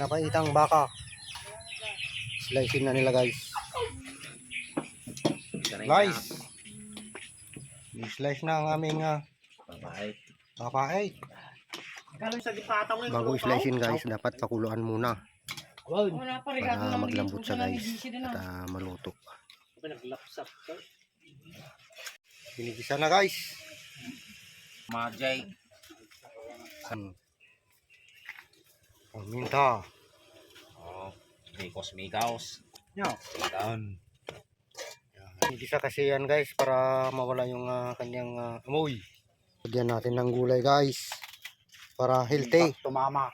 Napaitang baka. Slicein na nila guys. Slice. I-slice na ang aming uh, dipatang ngayon. Bago i-slicein guys, dapat pakuluan muna para maglambot siya guys at ah, maluto. Naglapsap ka. Pinigisa na guys. Majay. Hmm. Paminta. Oh. May cosmicals. Yeah. Down. Pinigisa kasi yan guys para mawala yung ah, kanyang ah, amoy. Lagyan natin ng gulay guys para healthy. Tumama.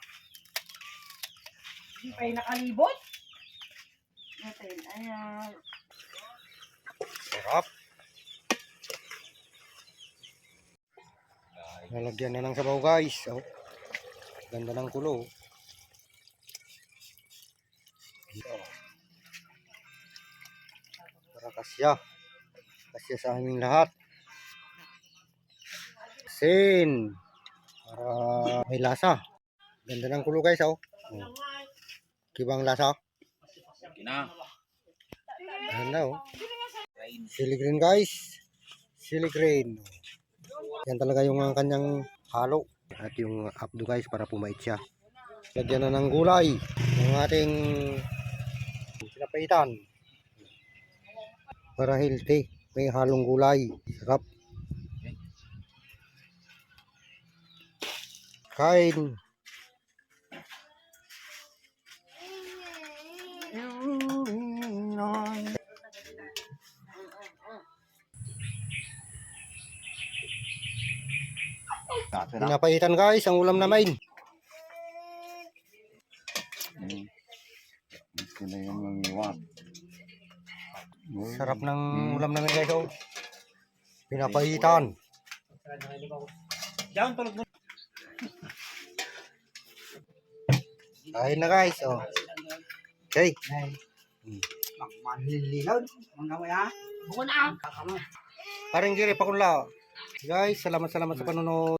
Hindi pa yung nakalibot. Natin, ayan. Sarap. Lalagyan na ng sabaw guys. Oh. Ganda ng kulo. Para kasya. Kasya sa aming lahat. Sin. Para may lasa. Ganda ng kulo guys. Oh. Oh. Kibang lasa. Kina. Ganda oh. Chili green guys. Chili green. Yan talaga yung ang kanyang halo. At yung abdo guys para pumait siya. Lagyan na ng gulay. Ng ating pinapaitan. Para healthy. May halong gulay. Sarap. Kain. Pinapaitan guys ang ulam namin. Ito na yung mangiwat. Sarap ng ulam namin guys oh. Pinapaitan. Diyan, tulog mo. Kain na guys oh. Okay. Manlililaw. Mga kamay ha. Bunga na. Kakamay. Parang giri pa kunla. Guys, salamat salamat sa panonood.